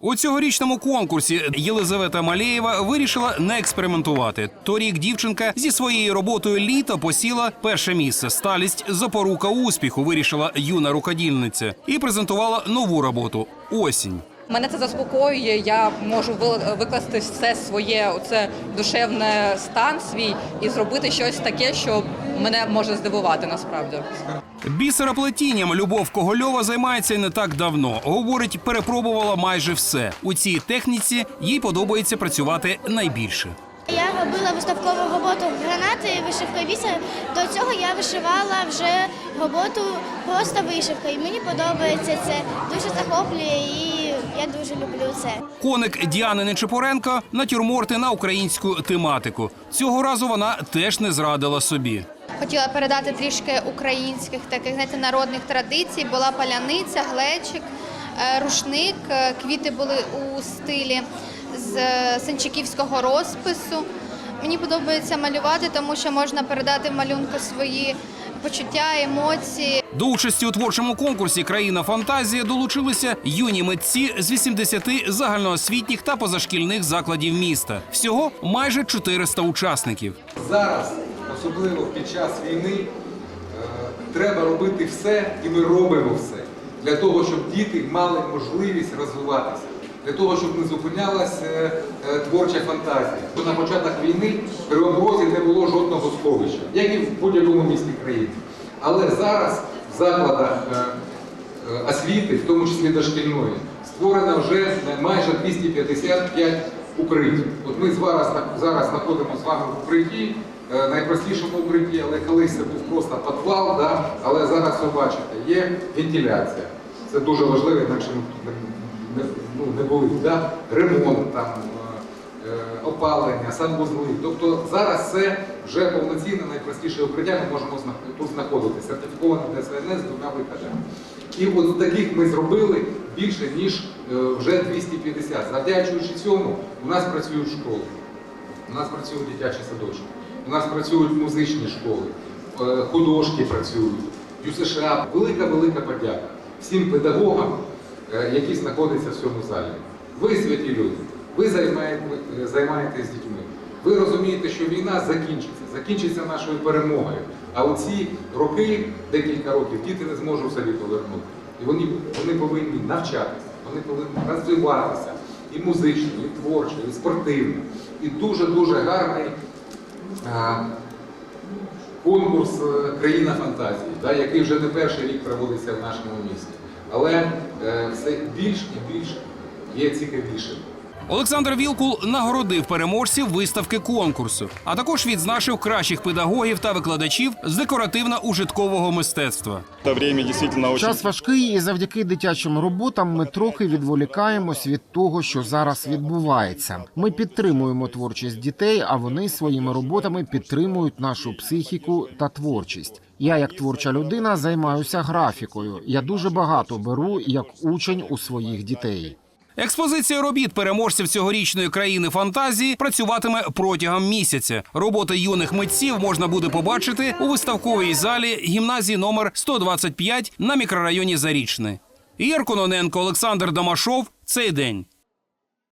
У цьогорічному конкурсі Єлизавета Малєєва вирішила не експериментувати. Торік дівчинка зі своєю роботою літо посіла перше місце. Сталість запорука успіху вирішила юна рукодільниця і презентувала нову роботу осінь. Мене це заспокоює. Я можу ви- викласти все своє оце душевне стан свій і зробити щось таке, що мене може здивувати насправді. Бісероплетінням Любов Когольова займається не так давно. Говорить, перепробувала майже все. У цій техніці їй подобається працювати найбільше. Я робила виставкову роботу гранати вишивкою бісер. До цього я вишивала вже роботу просто вишивкою. І мені подобається це, дуже захоплює і я дуже люблю це. Коник Діани Нечипоренко натюрморти на українську тематику. Цього разу вона теж не зрадила собі. Хотіла передати трішки українських таких знаєте, народних традицій. Була паляниця, глечик, е, рушник, е, квіти були у стилі з е, синчиківського розпису. Мені подобається малювати, тому що можна передати в малюнку свої почуття, емоції. До участі у творчому конкурсі Країна фантазія долучилися юні митці з 80 загальноосвітніх та позашкільних закладів міста. Всього майже 400 учасників. Зараз, особливо під час війни, е, треба робити все, і ми робимо все для того, щоб діти мали можливість розвиватися, для того, щоб не зупинялася е, е, творча фантазія. Бо на початок війни в Кривому Розі не було жодного сховища, як і в будь-якому місті країни. Але зараз в закладах е, освіти, в тому числі дошкільної, створено вже майже 255 укриттів. От ми зараз, зараз знаходимося з вами в укритті, найпростішому укритті, але колись це був просто підвал, да? але зараз ви бачите, є вентиляція. Це дуже важливо, інакше ми ну, не були. Да? Ремонт, там, е, е, опалення, санвузли. Тобто зараз це вже повноцінне найпростіше укриття, ми можемо тут знаходитися. Сертифіковане ДСНС з двома виходами. І от таких ми зробили більше, ніж е, вже 250. Завдячуючи цьому, у нас працюють школи, у нас працюють дитячі садочки, у нас працюють музичні школи, художки працюють, ЮСШ. Велика-велика подяка всім педагогам, які знаходяться в цьому залі. Ви святі люди, ви е, займаєтесь дітьми. Ви розумієте, що війна закінчиться, закінчиться нашою перемогою. А оці роки, декілька років, діти не зможуть собі повернути. І вони, вони повинні навчатися, вони повинні розвиватися і музично, і творчо, і спортивно. І дуже-дуже гарний а, конкурс е, Країна фантазії, да, який вже не перший рік проводиться в нашому місті. Але е, все більш і більш є цікавішим. Олександр Вілкул нагородив переможців виставки конкурсу, а також відзначив кращих педагогів та викладачів з декоративно-ужиткового мистецтва. Это время действительно очень Час важкий, і завдяки дитячим роботам ми трохи відволікаємось від того, що зараз відбувається. Ми підтримуємо творчість дітей, а вони своїми роботами підтримують нашу психіку та творчість. Я, як творча людина, займаюся графікою. Я дуже багато беру як учень у своїх дітей. Експозиція робіт переможців цьогорічної країни фантазії працюватиме протягом місяця. Роботи юних митців можна буде побачити у виставковій залі гімназії номер 125 на мікрорайоні Зарічне. Ігор Кононенко, Олександр Домашов. Цей день.